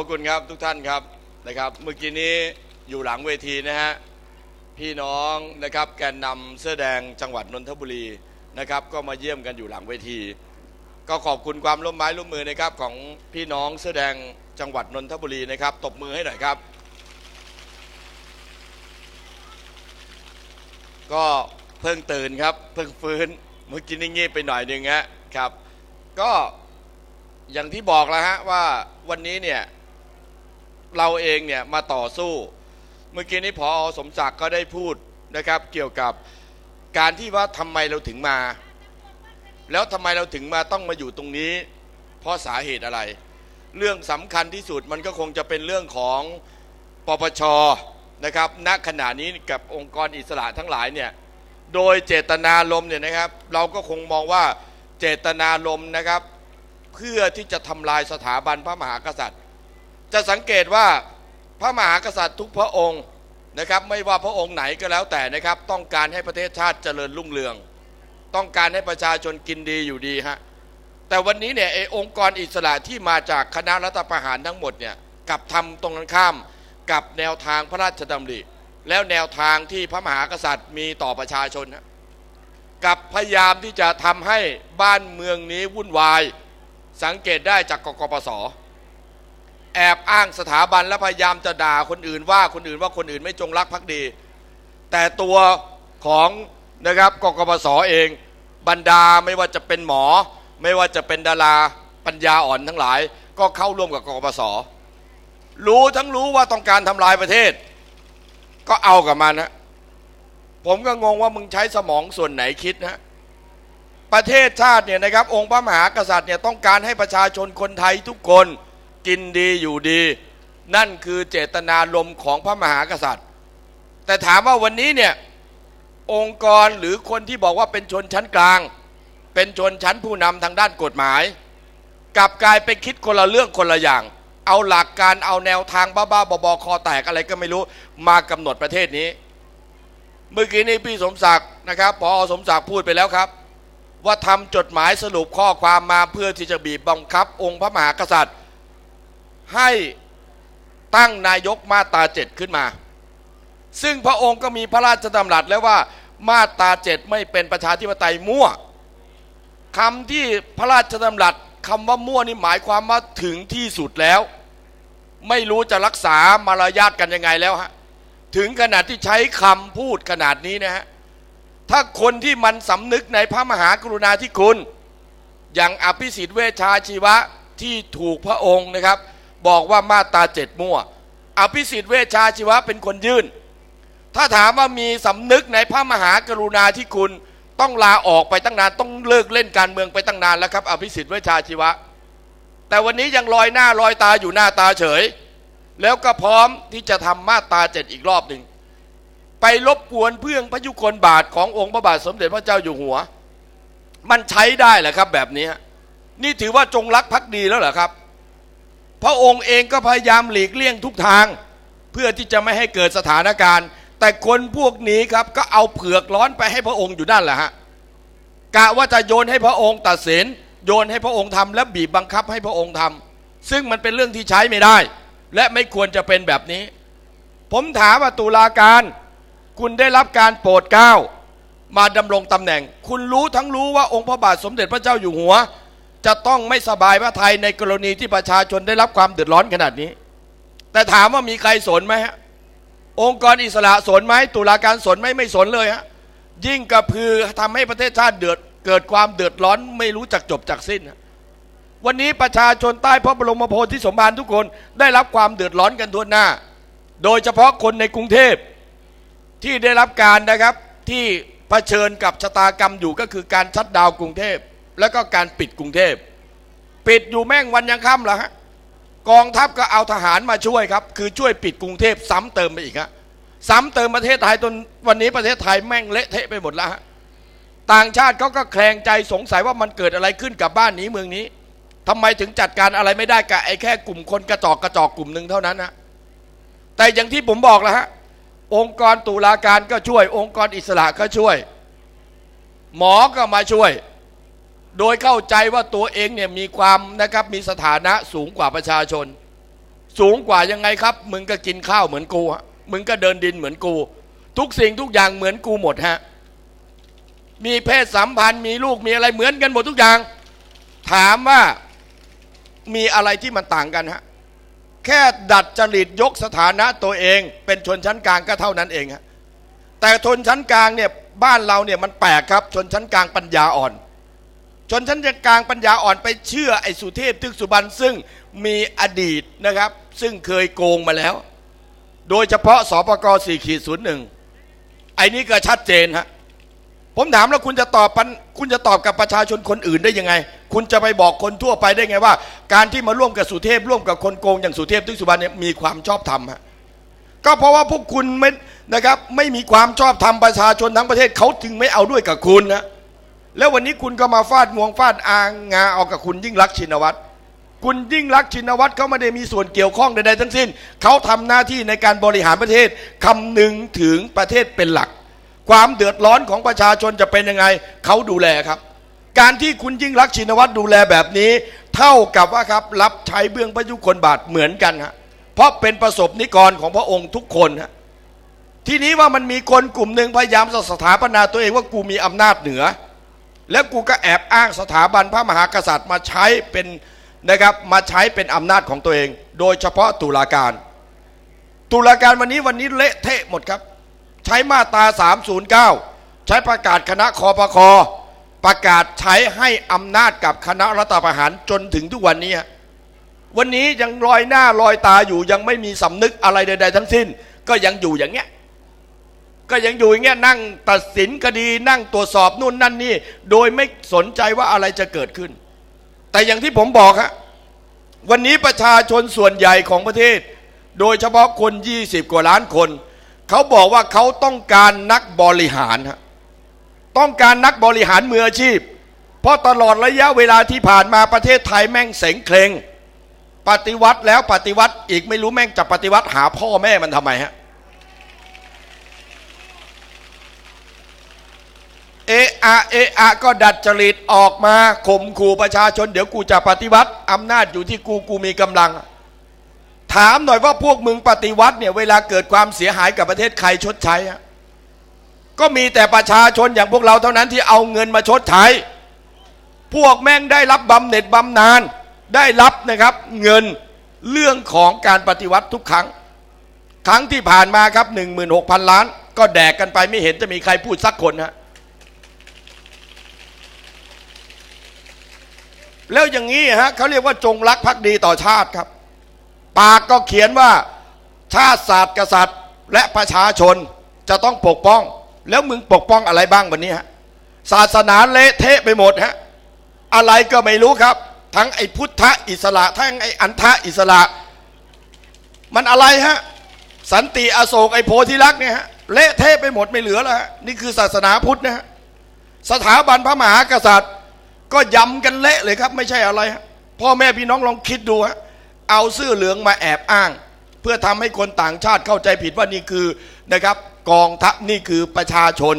พระคุณครับทุกท่านครับนะครับ เมื่อกี้นี้อยู่หลังเวทีนะฮะพี่น้องนะครับแกนนำเสื้อแดงจังหวัดนนทบุรีนะครับ ก็มาเยี่ยมกันอยู่หลังเวที ก็ขอบคุณความร่วมไม้ร่วมมือนะครับของพี่น้องเสื้อแดงจังหวัดนนทบุรีนะครับ ตบมือให้หน่อยครับ ก็เพิ่งตื่นครับเพิ่งฟื้นเมื่อกี้นี่งีบไปหน่อยหนึ่งฮะครับ ก็อย่างที่บอกแล้วฮะว่าวันนี้เนี่ย เราเองเนี่ยมาต่อสู้ เมื่อกี้นี้พอสมศักดิ์ก็ได้พูดนะครับเกี่ยวกับการที่ว่าทำไมเราถึงมา แล้วทำไมเราถึงมาต้องมาอยู่ตรงนี้ เพราะสาเหตุอะไร เรื่องสำคัญที่สุดมันก็คงจะเป็นเรื่องของปปชนะครับณขณะนี้กับองค์กรอิสระทั้งหลายเนี่ยโดยเจตนาลมณ์เนี่ยนะครับเราก็คงมองว่าเจตนาลมณ์นะครับ เพื่อที่จะทำลายสถาบันพระมหากษัตริย์ จะสังเกตว่าพระมหากษัตริย์ทุกพระองค์นะครับ ไม่ว่าพระองค์ไหนก็แล้วแต่นะครับ ต้องการให้ประเทศชาติเจริญรุ่งเรือง ต้องการให้ประชาชนกินดีอยู่ดีฮะแต่วันนี้เนี่ยไอองค์กรอิสระที่มาจากคณะรัฐประหารทั้งหมดเนี่ยกลับทำตรงกันข้ามกับแนวทางพระราชดำริ แล้วแนวทางที่พระมหากษัตริย์มีต่อประชาชนนะกับพยายามที่จะทำให้บ้านเมืองนี้วุ่นวาย สังเกตได้จากกกปส แอบอ้างสถาบันและพยายามจะด่าคนอื่นว่าคนอื่นว่าคนอื่นไม่จงรักภักดี แต่ตัวของนะครับกกปสเองบรรดาไม่ว่าจะเป็นหมอ ไม่ว่าจะเป็นดาราปัญญาอ่อนทั้งหลาย ก็เข้าร่วมกับกกปสรู้ทั้งรู้ว่าต้องการทำลายประเทศ ก็เอากับมันนะผมก็งงว่ามึงใช้สมองส่วนไหนคิดนะประเทศชาติเนี่ยนะครับองค์พระมหากษัตริย์เนี่ยต้องการให้ประชาชนคนไทยทุกคน กินดีอยู่ดี นั่นคือเจตนารมณ์ของพระมหากษัตริย์ แต่ถามว่าวันนี้เนี่ยองค์กรหรือคนที่บอกว่าเป็นชนชั้นกลาง เป็นชนชั้นผู้นำทางด้านกฎหมาย กลับกลายไปคิดคนละเรื่องคนละอย่าง เอาหลักการเอาแนวทางบ้าๆบอๆคอแตกอะไรก็ไม่รู้มากำหนดประเทศนี้ เมื่อกี้นี้พี่สมศักดิ์นะครับพอสมศักดิ์พูดไปแล้วครับ ว่าทำจดหมายสรุปข้อความมาเพื่อที่จะบีบบังคับ องค์พระมหากษัตริย์ ให้ตั้งนายกมาตราเจ็ดขึ้นมา ซึ่งพระองค์ก็มีพระราชดำรัสแล้วว่ามาตราเจ็ดไม่เป็นประชาธิปไตยมั่วคำที่พระราชดำรัสคำว่ามั่วนี่หมายความว่าถึงที่สุดแล้ว ไม่รู้จะรักษามารยาทกันยังไงแล้วฮะถึงขนาดที่ใช้คำพูดขนาดนี้นะฮะถ้าคนที่มันสำนึกในพระมหากรุณาธิคุณ อย่างอภิสิทธิ์เวชชาชีวะที่ถูกพระองค์นะครับ บอกว่ามาตราเจ็ดมั่ว อภิสิทธิ์เวชชาชีวะเป็นคนยื่น ถ้าถามว่ามีสำนึกในพระมหากรุณาธิคุณต้องลาออกไปตั้งนานต้องเลิกเล่นการเมืองไปตั้งนานแล้วครับ อภิสิทธิ์เวชชาชีวะ แต่วันนี้ยังลอยหน้าลอยตาอยู่หน้าตาเฉย แล้วก็พร้อมที่จะทำมาตาเจ็ดอีกรอบหนึ่งไปรบกวนเพื่องพระยุคลบาทขององค์พระบาทสมเด็จพระเจ้าอยู่หัว มันใช้ได้เหรอครับแบบนี้นี่ถือว่าจงรักภักดีแล้วเหรอครับ พระองค์เองก็พยายามหลีกเลี่ยงทุกทาง เพื่อที่จะไม่ให้เกิดสถานการณ์ แต่คนพวกนี้ครับก็เอาเผือกร้อนไปให้พระองค์อยู่นั่นแหละฮะกะว่าจะโยนให้พระองค์ตัดสินโยนให้พระองค์ทำและบีบบังคับให้พระองค์ทำซึ่งมันเป็นเรื่องที่ใช้ไม่ได้ และไม่ควรจะเป็นแบบนี้ ผมถามว่าตุลาการ คุณได้รับการโปรดเกล้ามาดำรงตำแหน่ง คุณรู้ทั้งรู้ว่าองค์พระบาทสมเด็จพระเจ้าอยู่หัว จะต้องไม่สบายพระทัยในกรณีที่ประชาชนได้รับความเดือดร้อนขนาดนี้ แต่ถามว่ามีใครสนไหมฮะองค์กรอิสระสนไหมตุลาการสนไหมไม่สนเลยฮะยิ่งกระพือทำให้ประเทศชาติเดือดเกิดความเดือดร้อนไม่รู้จักจบจากสิ้น วันนี้ประชาชนใต้พระบรมโพธิสมภารทุกคนได้รับความเดือดร้อนกันทั่วหน้า โดยเฉพาะคนในกรุงเทพที่ได้รับการนะครับที่เผชิญกับชะตากรรมอยู่ก็คือการชัดดาวกรุงเทพ แล้วก็การปิดกรุงเทพ ปิดอยู่แม่งวันยังค่ำแล้วฮะกองทัพก็เอาทหารมาช่วยครับ คือช่วยปิดกรุงเทพซ้ำเติมไปอีกฮะซ้ำเติมประเทศไทยจนวันนี้ประเทศไทยแม่งเละเทะไปหมดแล้วฮะต่างชาติเขาก็แคลงใจสงสัยว่ามันเกิดอะไรขึ้นกับบ้านนี้เมืองนี้ทำไมถึงจัดการอะไรไม่ได้กับไอ้แค่กลุ่มคนกระจอกกระจอกกลุ่มหนึ่งเท่านั้นนะแต่อย่างที่ผมบอกแล้วฮะองค์กรตุลาการก็ช่วย องค์กรอิสระก็ช่วย หมอก็มาช่วย โดยเข้าใจว่าตัวเองเนี่ยมีความนะครับมีสถานะสูงกว่าประชาชน สูงกว่ายังไงครับ มึงก็กินข้าวเหมือนกูมึงก็เดินดินเหมือนกู ทุกสิ่งทุกอย่างเหมือนกูหมดฮะมีเพศสัมพันธ์มีลูกมีอะไรเหมือนกันหมดทุกอย่าง ถามว่ามีอะไรที่มันต่างกันฮะแค่ดัดจริตยกสถานะตัวเองเป็นชนชั้นกลางก็เท่านั้นเองฮะแต่ชนชั้นกลางเนี่ยบ้านเราเนี่ยมันแปลกครับชนชั้นกลางปัญญาอ่อน ชนชั้นกลางปัญญาอ่อนไปเชื่อไอ้สุเทพทึกสุบรรณซึ่งมีอดีตนะครับ ซึ่งเคยโกงมาแล้ว โดยเฉพาะสปก4ขีดศูนย์หนึ่งไอ้นี้ก็ชัดเจนฮะผมถามแล้วคุณจะตอบคุณจะตอบกับประชาชนคนอื่นได้ยังไง คุณจะไปบอกคนทั่วไปได้ไงว่า การที่มาร่วมกับสุเทพร่วมกับคนโกงอย่างสุเทพทึกสุบรรณเนี่ยมีความชอบธรรมฮะก็เพราะว่าพวกคุณไม่นะครับไม่มีความชอบธรรมประชาชนทั้งประเทศเขาจึงไม่เอาด้วยกับคุณนะ แล้ววันนี้คุณก็มาฟาดงวงฟาดอางงาเอากับคุณยิ่งรักชินวัตรคุณยิ่งรักชินวัตรเขาไม่ได้มีส่วนเกี่ยวข้องใดๆทั้งสิ้น เขาทำหน้าที่ในการบริหารประเทศคำนึงถึงประเทศเป็นหลัก ความเดือดร้อนของประชาชนจะเป็นยังไง เขาดูแลครับ การที่คุณยิ่งรักชินวัตรดูแลแบบนี้ เท่ากับว่าครับรับใช้เบื้องพระยุคลบาทเหมือนกันฮะเพราะเป็นประสบนิกรของพระองค์ทุกคนฮะทีนี้ว่ามันมีคนกลุ่มหนึ่งพยายามจะสถาปนาตัวเองว่ากูมีอำนาจเหนือ แล้วกูก็แอบอ้างสถาบันพระมหากษัตริย์มาใช้เป็นนะครับมาใช้เป็นอำนาจของตัวเอง โดยเฉพาะตุลาการ ตุลาการวันนี้วันนี้เละเทะหมดครับ ใช้มาตรา309 ใช้ประกาศคณะคอปคอประกาศใช้ให้อำนาจกับคณะรัฐประหารจนถึงทุกวันนี้ วันนี้ยังลอยหน้าลอยตาอยู่ยังไม่มีสำนึกอะไรใด ๆ ทั้งสิ้น ก็ยังอยู่อย่างเงี้ย ก็ยังอยู่อย่างเงี้ยนั่งตัดสินคดีนั่งตรวจสอบนู่นนั่นนี่ โดยไม่สนใจว่าอะไรจะเกิดขึ้น แต่อย่างที่ผมบอกฮะวันนี้ประชาชนส่วนใหญ่ของประเทศ โดยเฉพาะคน 20 กว่าล้านคน เขาบอกว่าเขาต้องการนักบริหารฮะต้องการนักบริหารมืออาชีพ เพราะตลอดระยะเวลาที่ผ่านมาประเทศไทยแม่งเสงเคลงปฏิวัติแล้วปฏิวัติอีกไม่รู้แม่งจะปฏิวัติหาพ่อแม่มันทำไมฮะ เอะอะเอะอะก็ดัดจริตออกมาข่มขู่ประชาชน เดี๋ยวกูจะปฏิวัติอำนาจอยู่ที่กูกูมีกำลัง ถามหน่อยว่าพวกมึงปฏิวัติเนี่ยเวลาเกิดความเสียหายกับประเทศใครชดใช้อะก็มีแต่ประชาชนอย่างพวกเราเท่านั้นที่เอาเงินมาชดใช้ พวกแม่งได้รับบำเหน็จบำนาญได้รับนะครับเงินเรื่องของการปฏิวัติทุกครั้ง ครั้งที่ผ่านมาครับ 16,000 ล้าน ก็แดกกันไปไม่เห็นจะมีใครพูดสักคนฮะ แล้วอย่างนี้ฮะเขาเรียกว่าจงรักภักดีต่อชาติครับ ปากก็เขียนว่าชาติศาสตร์กษัตริย์ และประชาชนจะต้องปกป้อง แล้วมึงปกป้องอะไรบ้างวันนี้ฮะศาสนาเละเทะไปหมดฮะอะไรก็ไม่รู้ครับ ทั้งไอ้พุทธอิสระ ทั้งไอ้อันทะอิสระ มันอะไรฮะสันติอโศกไอ้โพธิลักษณ์เนี่ยฮะเละเทะไปหมดไม่เหลือแล้วฮะนี่คือศาสนาพุทธนะฮะสถาบันพระมหากษัตริย์ ก็ย้ำกันเละเลยครับ ไม่ใช่อะไรพ่อแม่พี่น้องลองคิดดูฮะเอาเสื้อเหลืองมาแอบอ้าง เพื่อทำให้คนต่างชาติเข้าใจผิดว่านี่คือนะครับ กองทัพนี่คือประชาชน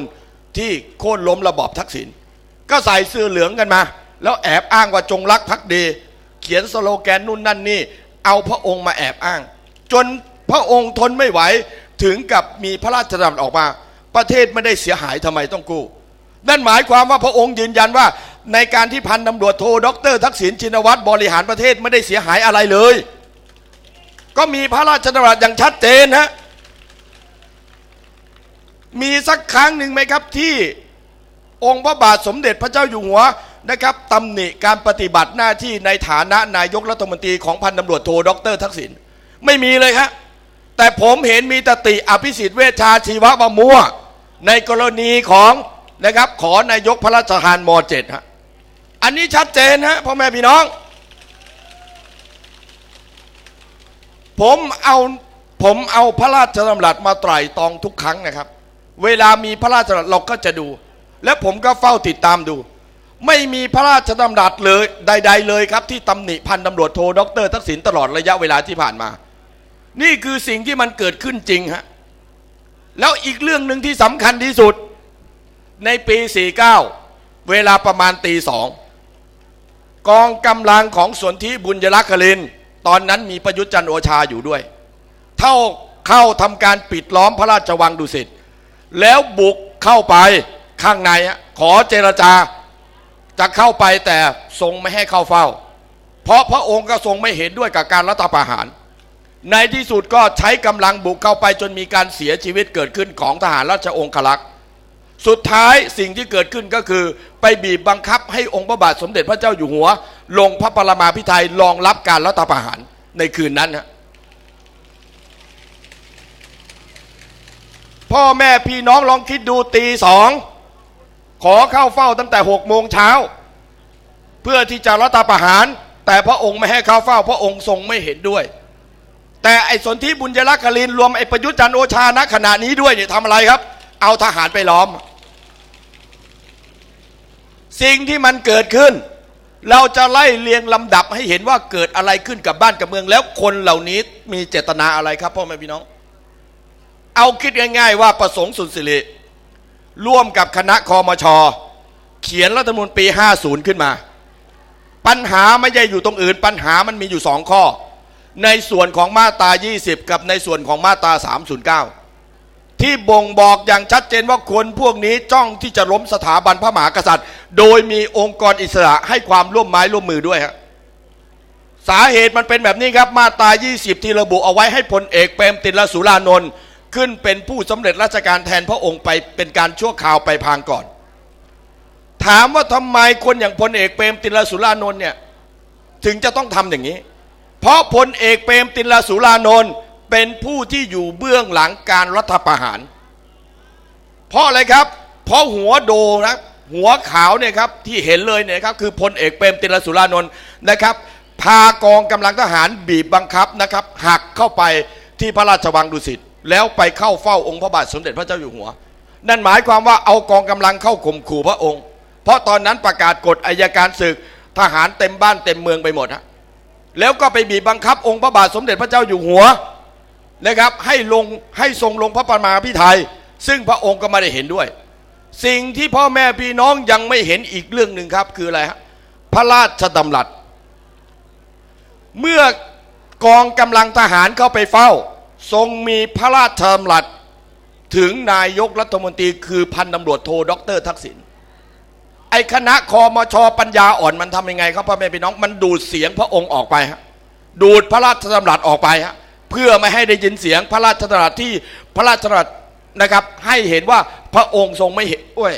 ที่โค่นล้มระบอบทักษิณก็ใส่เสื้อเหลืองกันมา แล้วแอบอ้างว่าจงรักภักดี เขียนสโลแกนนู่นนั่นนี่ เอาพระองค์มาแอบอ้าง จนพระองค์ทนไม่ไหวถึงกับมีพระราชดำรัสออกมา ประเทศไม่ได้เสียหายทำไมต้องกู้ นั่นหมายความว่าพระองค์ยืนยันว่า ในการที่พันตำรวจโทรดร ทักษิณชินวัตรบริหารประเทศไม่ได้เสียหายอะไรเลย ก็มีพระราชดำรัสอย่างชัดเจนฮะมีสักครั้งหนึ่งไหมครับที่องค์พระบาทสมเด็จพระเจ้าอยู่หัวนะครับตำหนิการปฏิบัติหน้าที่ในฐานะนายกรัฐมนตรีของพันตำรวจโทดรทักษิณไม่มีเลยครับแต่ผมเห็นมีตติอภิสิทธิ์เวชชาชีวะบะมัวในกรณีของนะครับขอนายกพระราชทานม .7 ฮะ อันนี้ชัดเจนฮะพ่อแม่พี่น้อง ผมเอาผมเอาพระราชดำรัสมาไตร่ตองทุกครั้งนะครับ เวลามีพระราชดำรัสเราก็จะดู และผมก็เฝ้าติดตามดู ไม่มีพระราชดำรัสเลยใด ๆ เลยครับ ที่ตำหนิพันตำรวจโทดรทักษิณตลอดระยะเวลาที่ผ่านมา นี่คือสิ่งที่มันเกิดขึ้นจริงฮะแล้วอีกเรื่องหนึ่งที่สำคัญที่สุดในปี 49 เวลาประมาณตีสอง กองกำลังของสนธิบุญยรักษลิน ตอนนั้นมีประยุทธ์จันโอชาอยู่ด้วย เท่าเข้าทำการปิดล้อมพระราชวังดุสิตแล้วบุกเข้าไปข้างในขอเจรจาจะเข้าไปแต่ทรงไม่ให้เข้าเฝ้า เพราะพระองค์ก็ทรงไม่เห็นด้วยกับการรัฐประหาร ในที่สุดก็ใช้กำลังบุกเข้าไปจนมีการเสียชีวิตเกิดขึ้นของทหารราชองครักษ์ สุดท้ายสิ่งที่เกิดขึ้นก็คือ ไปบีบบังคับให้องค์พระบาทสมเด็จพระเจ้าอยู่หัว ลงพระปรมาภิไธยรองรับการรัฐประหารในคืนนั้นฮะพ่อแม่พี่น้องลองคิดดูตีสองขอเข้าเฝ้าตั้งแต่หกโมงเช้า เพื่อที่จะรัฐประหาร แต่พระองค์ไม่ให้เข้าเฝ้า พระองค์ทรงไม่เห็นด้วย แต่ไอ้สนธิบุญยรักกลินรวมไอ้ประยุทธ์จันโอชาณขณะนี้ด้วยเนี่ยทำอะไรครับ เอาทหารไปล้อม สิ่งที่มันเกิดขึ้น เราจะไล่เรียงลำดับให้เห็นว่าเกิดอะไรขึ้นกับบ้านกับเมือง แล้วคนเหล่านี้มีเจตนาอะไรครับพ่อแม่พี่น้อง เอาคิดง่าย ๆ ว่าประสงค์สุนสิริร่วมกับคณะคอมช เขียนรัฐธรรมนูญปี 50 ขึ้นมา ปัญหาไม่ใช่อยู่ตรงอื่น ปัญหามันมีอยู่สองข้อ ในส่วนของมาตรา 20 กับในส่วนของมาตรา 309 ที่บ่งบอกอย่างชัดเจนว่าคนพวกนี้จ้องที่จะล้มสถาบันพระมหากษัตริย์ โดยมีองค์กรอิสระให้ความร่วมไม้ร่วมมือด้วยฮะสาเหตุมันเป็นแบบนี้ครับมาตรา 20 ที่ระบุเอาไว้ให้พลเอกเปรมตินลสุรานนท์ขึ้นเป็นผู้สำเร็จราชการแทนพระองค์ไปเป็นการชั่วคราวไปพางก่อน ถามว่าทำไมคนอย่างพลเอกเปรมตินลสุรานนท์เนี่ยถึงจะต้องทำอย่างนี้ เพราะพลเอกเปรมตินลสุรานนท์ เป็นผู้ที่อยู่เบื้องหลังการรัฐประหาร เพราะอะไรครับ เพราะหัวโดนะหัวขาวเนี่ยครับที่เห็นเลยเนี่ยครับคือพลเอกเปรมตินแลสุรานนท์นะครับ พากองกำลังทหารบีบบังคับนะครับ หักเข้าไปที่พระราชวังดุสิตแล้วไปเข้าเฝ้าองค์พระบาทสมเด็จพระเจ้าอยู่หัว นั่นหมายความว่าเอากองกำลังเข้าข่มขู่พระองค์ เพราะตอนนั้นประกาศกฎอายการศึกทหารเต็มบ้านเต็มเมืองไปหมดฮะแล้วก็ไปบีบบังคับองค์พระบาทสมเด็จพระเจ้าอยู่หัว นะครับให้ลงให้ทรงลงพระประมาพิไทย ซึ่งพระองค์ก็ไม่ได้เห็นด้วย สิ่งที่พ่อแม่พี่น้องยังไม่เห็นอีกเรื่องหนึ่งครับ คืออะไรฮะพระราชดำรัส เมื่อกองกำลังทหารเข้าไปเฝ้า ทรงมีพระราชดำรัส ถึงนายกรัฐมนตรีคือพันตำรวจโทด็อกเตอร์ทักษิณไอคณะคอมชปัญญาอ่อนมันทำยังไงครับพ่อแม่พี่น้องมันดูดเสียงพระองค์ออกไปฮะดูดพระราชดำรัสออกไปฮะ เพื่อไม่ให้ได้ยินเสียงพระราชดำรัสที่พระราชดำรัสนะครับ ให้เห็นว่าพระองค์ทรงไม่เห็นด้วย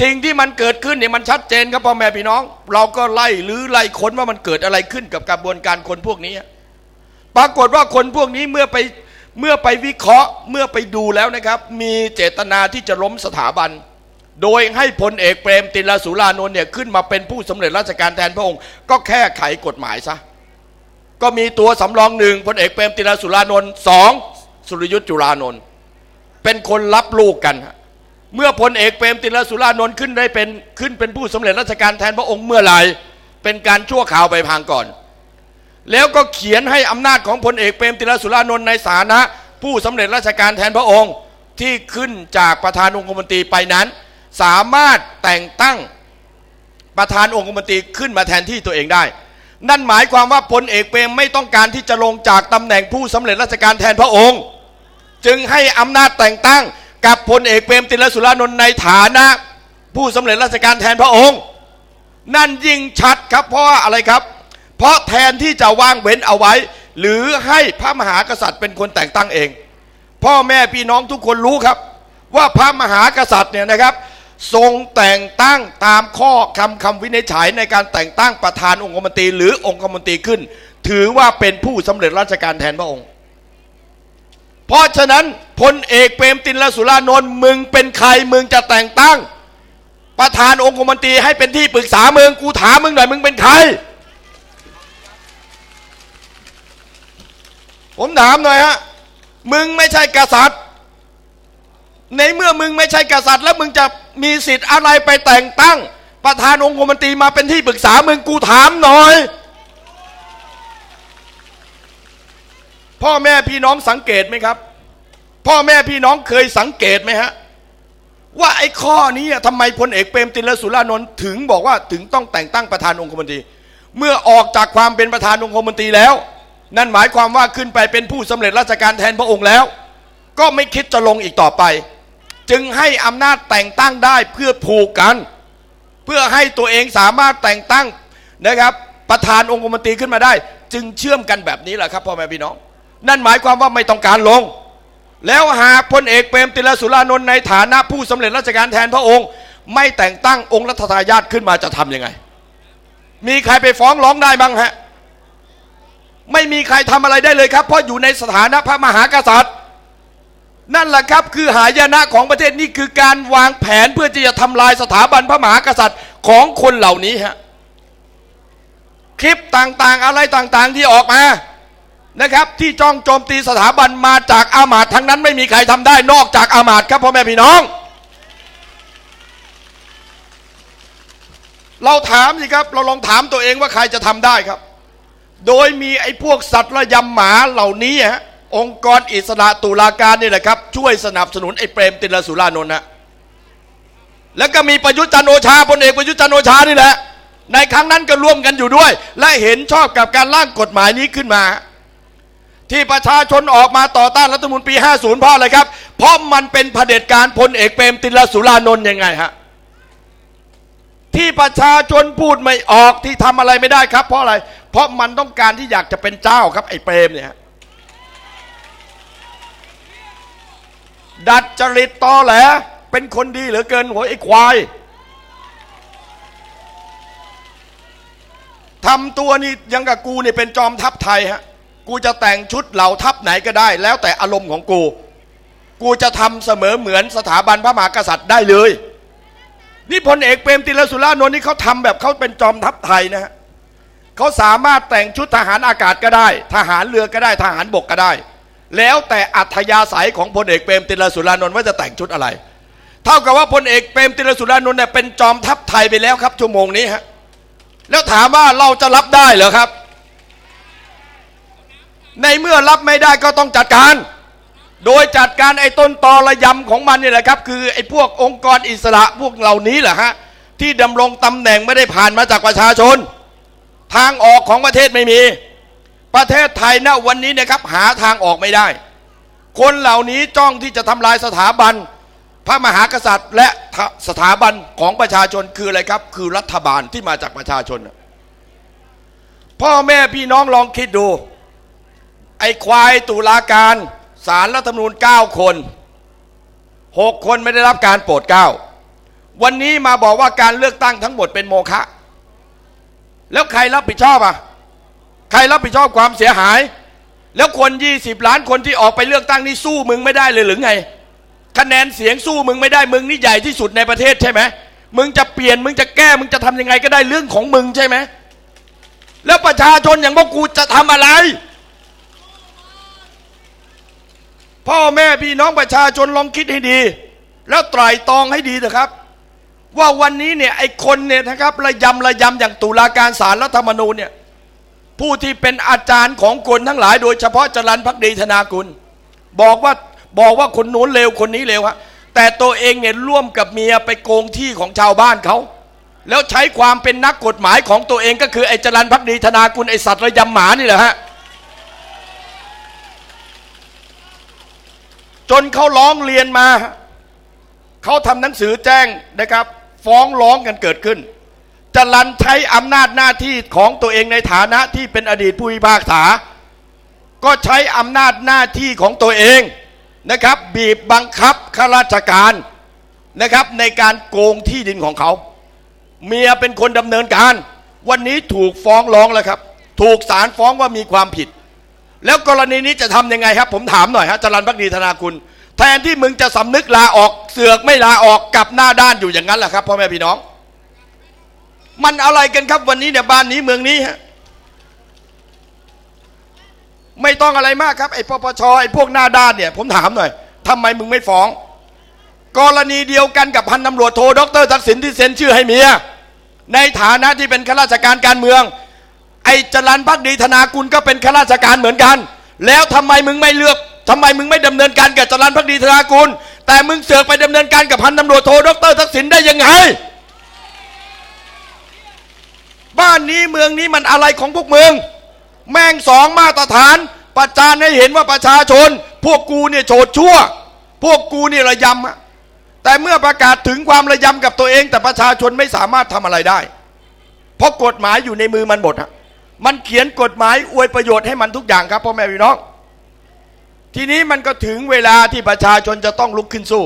สิ่งที่มันเกิดขึ้นเนี่ยมันชัดเจนครับพ่อแม่พี่น้อง เราก็ไล่หรือไล่ค้นว่ามันเกิดอะไรขึ้นกับกระบวนการคนพวกนี้ ปรากฏว่าคนพวกนี้เมื่อไปเมื่อไปวิเคราะห์เมื่อไปดูแล้วนะครับ มีเจตนาที่จะล้มสถาบัน โดยให้พลเอกเปรมติลสุรานนท์เนี่ยขึ้นมาเป็นผู้สำเร็จราชการแทนพระองค์ ก็แค่ไขกฎหมายซะ ก็มีตัวสำรองหนึ่งพลเอกเปรมติลสุรานนท์สองสุริยุทธ์จุลานนท์เป็นคนรับลูกกัน เมื่อพลเอกเปรมติลสุรานนท์ขึ้นได้เป็นขึ้นเป็นผู้สำเร็จราชการแทนพระองค์เมื่อไหร่เป็นการชั่วข่าวไปพางก่อน แล้วก็เขียนให้อำนาจของพลเอกเปรมติลสุรานนท์ในฐานะ ผู้สำเร็จราชการแทนพระองค์ที่ขึ้นจากประธานองคมนตรีไปนั้น สามารถแต่งตั้งประธานองคมนตรีขึ้นมาแทนที่ตัวเองได้ นั่นหมายความว่าพลเอกเปรมไม่ต้องการที่จะลงจากตำแหน่งผู้สำเร็จราชการแทนพระองค์ จึงให้อำนาจแต่งตั้งกับพลเอกเปรมติลสุรานนท์ในฐานะ ผู้สำเร็จราชการแทนพระองค์ นั่นยิ่งชัดครับเพราะาอะไรครับ เพราะแทนที่จะว่างเว้นเอาไว้ หรือให้พระมหากษัตริย์เป็นคนแต่งตั้งเอง พ่อแม่พี่น้องทุกคนรู้ครับ ว่าพระมหากษัตริย์เนี่ยนะครับ ทรงแต่งตั้งตามข้อคำคำวินิจฉัยในการแต่งตั้งประธานองคมนตรีหรือองคมนตรีขึ้น ถือว่าเป็นผู้สำเร็จราชการแทนพระองค์ เพราะฉะนั้นพลเอกเปรมตินละสุรานนท์มึงเป็นใครมึงจะแต่งตั้ง ประธานองคมนตรีให้เป็นที่ปรึกษามึงกูถามมึงหน่อยมึงเป็นใคร ผมถามหน่อยฮะมึงไม่ใช่กษัตริย์ ในเมื่อมึงไม่ใช่กษัตริย์แล้วมึงจะ มีสิทธิ์อะไรไปแต่งตั้ง ประธานองคมนตรีมาเป็นที่ปรึกษามึงกูถามหน่อย พ่อแม่พี่น้องสังเกตไหมครับ พ่อแม่พี่น้องเคยสังเกตไหมฮะว่าไอ้ข้อนี้ทำไมพลเอกเปรมตินละสุรานนท์ถึงบอกว่าถึงต้องแต่งตั้งประธานองคมนตรี เมื่อออกจากความเป็นประธานองคมนตรีแล้ว นั่นหมายความว่าขึ้นไปเป็นผู้สำเร็จราชการแทนพระองค์แล้ว ก็ไม่คิดจะลงอีกต่อไป จึงให้อำนาจแต่งตั้งได้เพื่อผูกกัน เพื่อให้ตัวเองสามารถแต่งตั้งนะครับ ประธานองคมนตรีขึ้นมาได้ จึงเชื่อมกันแบบนี้แหละครับพ่อแม่พี่น้อง นั่นหมายความว่าไม่ต้องการลง แล้วหากพลเอกเปรมติลสุรานนท์ในฐานะผู้สำเร็จราชการแทนพระองค์ ไม่แต่งตั้งองค์รัฐทายาทขึ้นมาจะทำยังไง มีใครไปฟ้องร้องได้บ้างฮะไม่มีใครทำอะไรได้เลยครับ เพราะอยู่ในสถานะพระมหากษัตริย์ นั่นแหละครับคือหายนะของประเทศนี่คือการวางแผนเพื่อที่จะทำลายสถาบันพระมหากษัตริย์ของคนเหล่านี้ฮะคลิปต่างๆอะไรต่างๆที่ออกมานะครับ ที่จ้องโจมตีสถาบันมาจากอามาตทั้งนั้นไม่มีใครทำได้นอกจากอามาตครับพ่อแม่พี่น้อง เราถามสิครับ เราลองถามตัวเองว่าใครจะทำได้ครับ โดยมีไอ้พวกสัตว์ระยำหมาเหล่านี้ฮะ องค์กรอิสระตุลาการนี่แหละครับ ช่วยสนับสนุนไอ้เปรมติลสุรานนท์นะแล้วก็มีประยุทธ์จันโอชาพลเอกประยุทธ์จันโอชานี่แหละ ในครั้งนั้นก็ร่วมกันอยู่ด้วย และเห็นชอบกับการร่างกฎหมายนี้ขึ้นมา ที่ประชาชนออกมาต่อต้านรัฐธรรมนูญปี 50 เพราะอะไรครับ เพราะมันเป็นเผด็จการพลเอกเปรมติลสุรานนท์ยังไงฮะที่ประชาชนพูดไม่ออกที่ทำอะไรไม่ได้ครับ เพราะอะไร เพราะมันต้องการที่อยากจะเป็นเจ้าครับไอ้เปรมเนี่ยฮะ ดัดจริตตอแหล เป็นคนดีเหลือเกินหัวไอ้ควายทำตัวนี่ยังกับกูนี่เป็นจอมทัพไทยฮะกูจะแต่งชุดเหล่าทัพไหนก็ได้ แล้วแต่อารมณ์ของกู กูจะทำเสมอเหมือนสถาบันพระมหากษัตริย์ได้เลย นี่พลเอกเปรมติลสุรานนท์นี่เขาทำแบบเขาเป็นจอมทัพไทยนะฮะเขาสามารถแต่งชุดทหารอากาศก็ได้ ทหารเรือก็ได้ทหารบกก็ได้ แล้วแต่อัธยาศัยของพลเอกเปรมติลสุรานนท์ว่าจะแต่งชุดอะไร เท่ากับว่าพลเอกเปรมติลสุรานนท์เนี่ยเป็นจอมทัพไทยไปแล้วครับชั่วโมงนี้ฮะแล้วถามว่าเราจะรับได้เหรอครับ ในเมื่อรับไม่ได้ก็ต้องจัดการ โดยจัดการไอ้ต้นตอระยำของมันนี่แหละครับ คือไอ้พวกองค์กรอิสระพวกเหล่านี้แหละฮะที่ดำรงตำแหน่งไม่ได้ผ่านมาจากประชาชน ทางออกของประเทศไม่มี ประเทศไทยณวันนี้นะครับหาทางออกไม่ได้ คนเหล่านี้จ้องที่จะทำลายสถาบัน พระมหากษัตริย์ และสถาบันของประชาชนคืออะไรครับ คือรัฐบาลที่มาจากประชาชน พ่อแม่พี่น้องลองคิดดู ไอ้ควายตุลาการสารรัฐธรรมนูญ9 คน 6 คนไม่ได้รับการโปรดเกล้าวันนี้มาบอกว่าการเลือกตั้งทั้งหมดเป็นโมฆะแล้วใครรับผิดชอบอะ ใครรับผิดชอบความเสียหาย แล้วคน 20 ล้านคนที่ออกไปเลือกตั้งนี่สู้มึงไม่ได้เลยหรือไง คะแนนเสียงสู้มึงไม่ได้มึงนี่ใหญ่ที่สุดในประเทศใช่ไหมมึงจะเปลี่ยนมึงจะแก้มึงจะทำยังไงก็ได้เรื่องของมึงใช่ไหมแล้วประชาชนอย่างพวกกูจะทำอะไร พ่อแม่พี่น้องประชาชนลองคิดให้ดี แล้วไตร่ตรองให้ดีเถอะครับ ว่าวันนี้เนี่ยไอ้คนเนี่ยนะครับระยำระยำอย่างตุลาการศาลรัฐธรรมนูญเนี่ย ผู้ที่เป็นอาจารย์ของคนทั้งหลาย โดยเฉพาะจรันพักดีธนากุล บอกว่าบอกว่าคนนู้นเลวคนนี้เลวฮะแต่ตัวเองเนี่ยร่วมกับเมียไปโกงที่ของชาวบ้านเขา แล้วใช้ความเป็นนักกฎหมายของตัวเองก็คือไอ้จรันพักดีธนากุลไอ้สัตว์ระยำหมานี่แหละฮะจนเขาร้องเรียนมา เขาทำหนังสือแจ้งนะครับ ฟ้องร้องกันเกิดขึ้น จรันใช้อำนาจหน้าที่ของตัวเองในฐานะที่เป็นอดีตผู้พิพากษา ก็ใช้อำนาจหน้าที่ของตัวเองนะครับ บีบบังคับข้าราชการนะครับ ในการโกงที่ดินของเขา เมียเป็นคนดำเนินการ วันนี้ถูกฟ้องร้องแล้วครับ ถูกศาลฟ้องว่ามีความผิด แล้วกรณีนี้จะทำยังไงครับ ผมถามหน่อยฮะจรันพักดีธนาคุณ แทนที่มึงจะสำนึกลาออกเสือกไม่ลาออกกับหน้าด้านอยู่อย่างนั้นแหละครับพ่อแม่พี่น้อง มันอะไรกันครับวันนี้เนี่ยบ้านนี้เมืองนี้ฮะไม่ต้องอะไรมากครับไอ้ปปชไอ้พวกหน้าด้านเนี่ย ผมถามหน่อยทำไมมึงไม่ฟ้อง กรณีเดียวกันกับพันตำรวจโทดรทักษิณที่เซ็นชื่อให้เมียในฐานะที่เป็นข้าราชการการเมือง ไอ้จรันพักดีธนากุลก็เป็นข้าราชการเหมือนกัน แล้วทำไมมึงไม่เลือกทำไมมึงไม่ดำเนินการกับจรันพักดีธนากุล แต่มึงเสือกไปดำเนินการกับพันตำรวจโทดรทักษิณได้ยังไง บ้านนี้เมืองนี้มันอะไรของพวกมึง แม่งสองมาตรฐาน ประจานให้เห็นว่าประชาชน พวกกูเนี่ยโฉดชั่ว พวกกูเนี่ยระยำอะแต่เมื่อประกาศถึงความระยำกับตัวเอง แต่ประชาชนไม่สามารถทำอะไรได้ เพราะกฎหมายอยู่ในมือมันหมดฮะมันเขียนกฎหมายอวยประโยชน์ให้มันทุกอย่างครับพ่อแม่พี่น้อง ทีนี้มันก็ถึงเวลาที่ประชาชนจะต้องลุกขึ้นสู้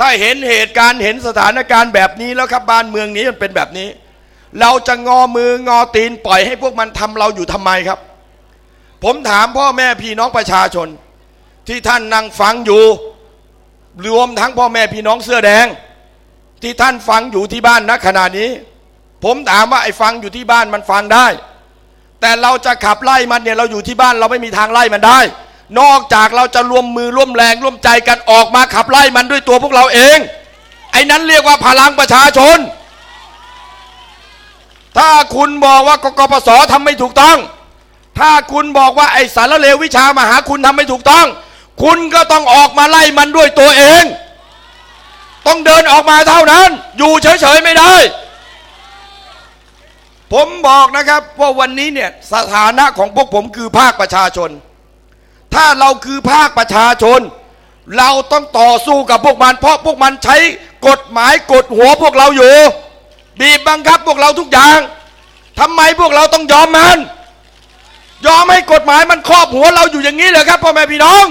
ถ้าเห็นเหตุการณ์เห็นสถานการณ์แบบนี้แล้วครับบ้านเมืองนี้มันเป็นแบบนี้ เราจะงอมืองอตีนปล่อยให้พวกมันทำเราอยู่ทำไมครับ ผมถามพ่อแม่พี่น้องประชาชน ที่ท่านนั่งฟังอยู่ รวมทั้งพ่อแม่พี่น้องเสื้อแดง ที่ท่านฟังอยู่ที่บ้านณขณะนี้ ผมถามว่าไอ้ฟังอยู่ที่บ้านมันฟังได้ แต่เราจะขับไล่มันเนี่ยเราอยู่ที่บ้านเราไม่มีทางไล่มันได้ นอกจากเราจะรวมมือร่วมแรงร่วมใจกันออกมาขับไล่มันด้วยตัวพวกเราเอง ไอ้นั้นเรียกว่าพลังประชาชน ถ้าคุณบอกว่ากกปสทำไม่ถูกต้อง ถ้าคุณบอกว่าไอสารเลววิชามหาคุณทำไม่ถูกต้อง คุณก็ต้องออกมาไล่มันด้วยตัวเอง ต้องเดินออกมาเท่านั้น อยู่เฉยๆไม่ได้ ผมบอกนะครับว่าวันนี้เนี่ยสถานะของพวกผมคือภาคประชาชน ถ้าเราคือภาคประชาชน เราต้องต่อสู้กับพวกมัน เพราะพวกมันใช้กฎหมายกดหัวพวกเราอยู่ บีบบังคับพวกเราทุกอย่างทำไมพวกเราต้องยอมมัน ยอมให้กฎหมายมันครอบหัวเราอยู่อย่างนี้เลยครับพ่อแม่พี่น้อง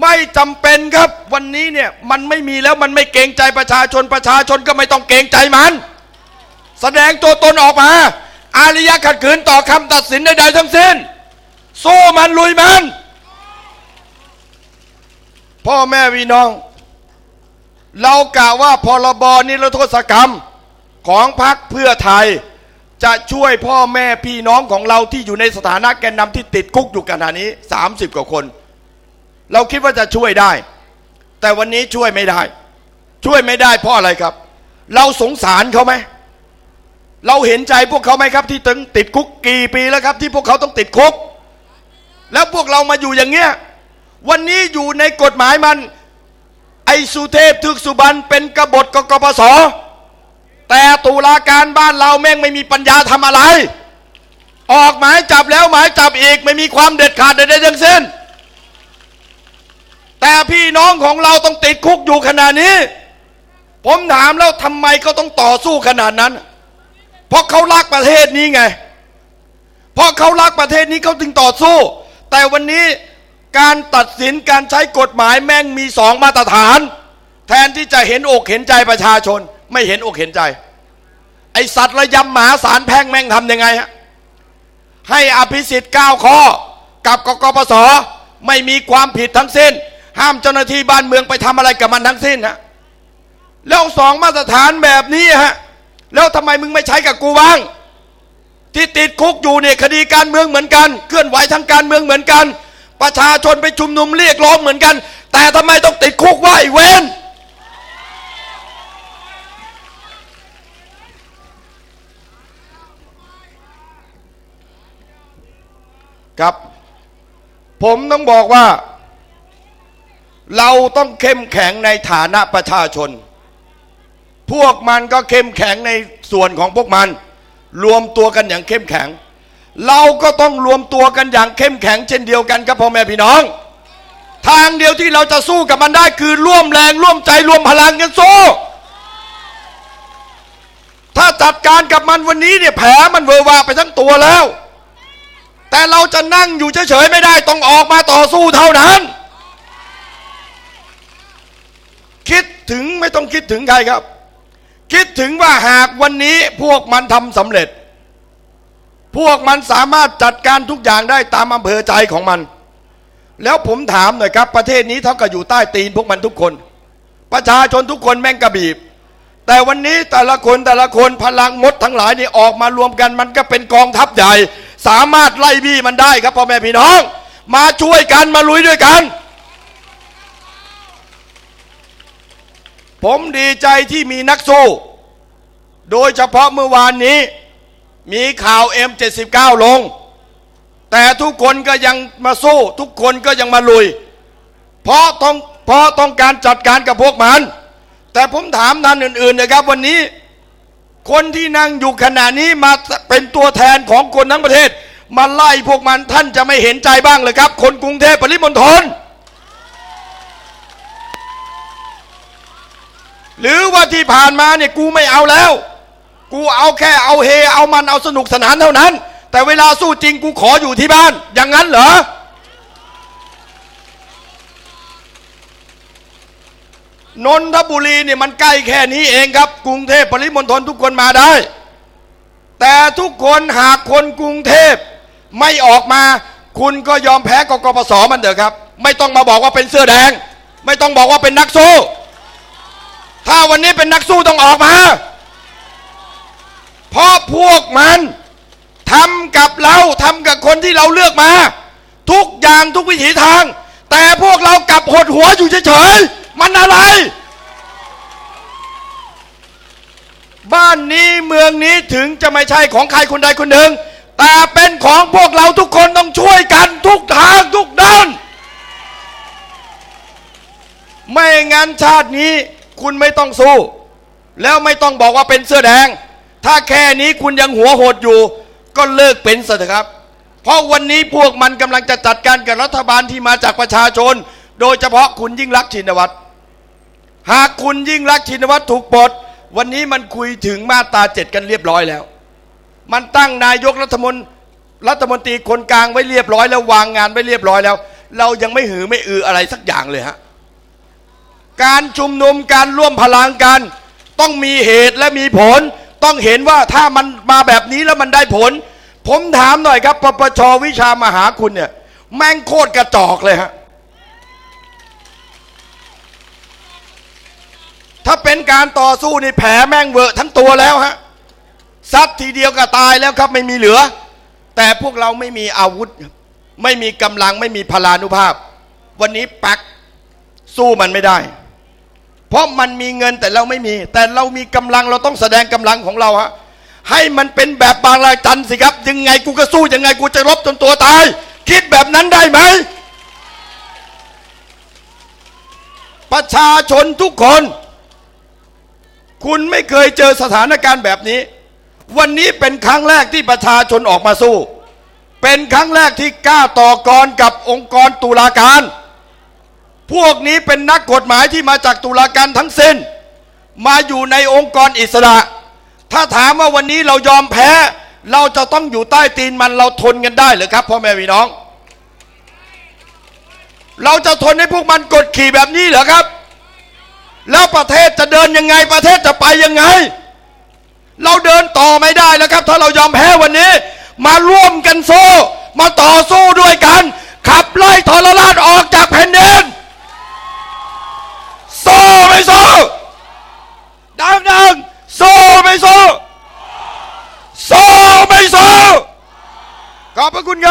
ไม่จำเป็นครับวันนี้เนี่ยมันไม่มีแล้วมันไม่เกรงใจประชาชนประชาชนก็ไม่ต้องเกรงใจมัน แสดงตัวตนออกมา อารยะขัดขืนต่อคำตัดสินใดๆทั้งสิ้นสู้มันลุยมัน พ่อแม่พี่น้อง เรากล่าวว่าพรบนิรโทษกรรมของพรรคเพื่อไทย จะช่วยพ่อแม่พี่น้องของเราที่อยู่ในสถานะแกนนำที่ติดคุกอยู่ขณะนี้ 30 กว่าคน เราคิดว่าจะช่วยได้ แต่วันนี้ช่วยไม่ได้ ช่วยไม่ได้เพราะอะไรครับ เราสงสารเขาไหมเราเห็นใจพวกเขาไหมครับ ที่ถึงติดคุกกี่ปีแล้วครับ ที่พวกเขาต้องติดคุก แล้วพวกเรามาอยู่อย่างเงี้ยวันนี้อยู่ในกฎหมายมัน สุเทพทึกสุบรรณเป็นกบฏกกปสแต่ตุลาการบ้านเราแม่งไม่มีปัญญาทำอะไร ออกหมายจับแล้วหมายจับอีกไม่มีความเด็ดขาดใดๆทั้งสิ้น แต่พี่น้องของเราต้องติดคุกอยู่ขนาดนี้ ผมถามแล้วทำไมเขาต้องต่อสู้ขนาดนั้น เพราะเขารักประเทศนี้ไง เพราะเขารักประเทศนี้เขาถึงต่อสู้ แต่วันนี้ การตัดสินการใช้กฎหมายแม่งมีสองมาตรฐาน แทนที่จะเห็นอกเห็นใจประชาชน ไม่เห็นอกเห็นใจ ไอสัตว์ระยำหมาสารแพ่งแม่งทำยังไงฮะให้อภิสิทธิ์9ข้อ กับกกปสไม่มีความผิดทั้งสิ้น ห้ามเจ้าหน้าที่บ้านเมืองไปทำอะไรกับมันทั้งสิ้นฮะแล้วสองมาตรฐานแบบนี้ฮะแล้วทำไมมึงไม่ใช้กับกูบ้าง ที่ติดคุกอยู่เนี่ยคดีการเมืองเหมือนกัน เคลื่อนไหวทางการเมืองเหมือนกัน ประชาชนไปชุมนุมเรียกร้องเหมือนกัน แต่ทำไมต้องติดคุกว่าไอ้เวนครับ ผมต้องบอกว่า เราต้องเข้มแข็งในฐานะประชาชน พวกมันก็เข้มแข็งในส่วนของพวกมัน รวมตัวกันอย่างเข้มแข็ง เราก็ต้องรวมตัวกันอย่างเข้มแข็งเช่นเดียวกันครับพ่อแม่พี่น้อง ทางเดียวที่เราจะสู้กับมันได้คือร่วมแรงร่วมใจรวมพลังกันสู้ถ้าจัดการกับมันวันนี้เนี่ยแผลมันเวอวาไปทั้งตัวแล้ว แต่เราจะนั่งอยู่เฉยๆไม่ได้ต้องออกมาต่อสู้เท่านั้น คิดถึงไม่ต้องคิดถึงใครครับ คิดถึงว่าหากวันนี้พวกมันทำสำเร็จ พวกมันสามารถจัดการทุกอย่างได้ตามอำเภอใจของมัน แล้วผมถามหน่อยครับ ประเทศนี้เท่ากับอยู่ใต้ตีนพวกมันทุกคน ประชาชนทุกคนแม่งกระบีบ แต่วันนี้แต่ละคนแต่ละคนพลังมดทั้งหลายนี่ออกมารวมกันมันก็เป็นกองทัพใหญ่ สามารถไล่บี้มันได้ครับพ่อแม่พี่น้อง มาช่วยกันมาลุยด้วยกัน ผมดีใจที่มีนักสู้ โดยเฉพาะเมื่อวานนี้ มีข่าว M79 ลง แต่ทุกคนก็ยังมาสู้ ทุกคนก็ยังมาลุย เพราะต้องเพราะต้องการจัดการกับพวกมัน แต่ผมถามท่านอื่นๆนะครับ วันนี้คนที่นั่งอยู่ขณะนี้มาเป็นตัวแทนของคนทั้งประเทศ มาไล่พวกมันท่านจะไม่เห็นใจบ้างเลยครับ คนกรุงเทพปริมณฑลหรือว่าที่ผ่านมาเนี่ยกูไม่เอาแล้ว กูเอาแค่เอาเฮ เอามันเอาสนุกสนานเท่านั้น แต่เวลาสู้จริงกูขออยู่ที่บ้าน อย่างนั้นเหรอ นนทบุรีเนี่ยมันใกล้แค่นี้เองครับ กรุงเทพปริมณฑลทุกคนมาได้ แต่ทุกคนหากคนกรุงเทพไม่ออกมา คุณก็ยอมแพ้กกปสมันเถอะครับ ไม่ต้องมาบอกว่าเป็นเสื้อแดง ไม่ต้องบอกว่าเป็นนักสู้ ถ้าวันนี้เป็นนักสู้ต้องออกมา ราะพวกมันทำกับเราทำกับคนที่เราเลือกมา ทุกอย่างทุกวิถีทาง แต่พวกเรากลับหดหัวอยู่เฉยๆ มันอะไร บ้านนี้เมืองนี้ถึงจะไม่ใช่ของใครคนใดคนหนึ่ง แต่เป็นของพวกเราทุกคนต้องช่วยกันทุกทางทุกด้าน ไม่งั้นชาตินี้คุณไม่ต้องสู้ แล้วไม่ต้องบอกว่าเป็นเสื้อแดง ถ้าแค่นี้คุณยังหัวโหดอยู่ ก็เลิกเป็นซะเถอะครับ เพราะวันนี้พวกมันกำลังจะจัดการกับรัฐบาลที่มาจากประชาชน โดยเฉพาะคุณยิ่งรักชินวัตรหากคุณยิ่งรักชินวัตรถูกปลดวันนี้มันคุยถึงมาตราเจ็ดกันเรียบร้อยแล้ว มันตั้งนายกรัฐมนตรีรัฐมนตรีคนกลางไว้เรียบร้อยแล้ววางงานไว้เรียบร้อยแล้ว เรายังไม่หือไม่อืออะไรสักอย่างเลยฮะการชุมนุมการร่วมพลังกัน ต้องมีเหตุและมีผล ต้องเห็นว่าถ้ามันมาแบบนี้แล้วมันได้ผล ผมถามหน่อยครับปปชวิชามหาคุณเนี่ย แม่งโคตรกระจอกเลยฮะถ้าเป็นการต่อสู้นี่แผลแม่งเวอะทั้งตัวแล้วฮะซัดทีเดียวก็ตายแล้วครับไม่มีเหลือ แต่พวกเราไม่มีอาวุธ ไม่มีกำลังไม่มีพลานุภาพ วันนี้ปักสู้มันไม่ได้ เพราะมันมีเงินแต่เราไม่มี แต่เรามีกำลังเราต้องแสดงกำลังของเราฮะให้มันเป็นแบบบางรายจันสิครับ ยังไงกูก็สู้ยังไงกูจะรบจนตัวตาย คิดแบบนั้นได้ไหม ประชาชนทุกคน คุณไม่เคยเจอสถานการณ์แบบนี้ วันนี้เป็นครั้งแรกที่ประชาชนออกมาสู้ เป็นครั้งแรกที่กล้าต่อกรกับองค์กรตุลาการ พวกนี้เป็นนักกฎหมายที่มาจากตุลาการทั้งสิ้น มาอยู่ในองค์กรอิสระ ถ้าถามว่าวันนี้เรายอมแพ้ เราจะต้องอยู่ใต้ตีนมันเราทนกันได้หรือครับพ่อแม่พี่น้อง เราจะทนให้พวกมันกดขี่แบบนี้เหรอครับ แล้วประเทศจะเดินยังไงประเทศจะไปยังไง เราเดินต่อไม่ได้แล้วครับ ถ้าเรายอมแพ้วันนี้ มาร่วมกันสู้มาต่อสู้ด้วยกัน ขับไล่ทรราชออกจากแผ่นดิน สู้ไม่สู้ดังดังสู้ไม่สู้สู้ไม่สู้ขอบพระคุณครับ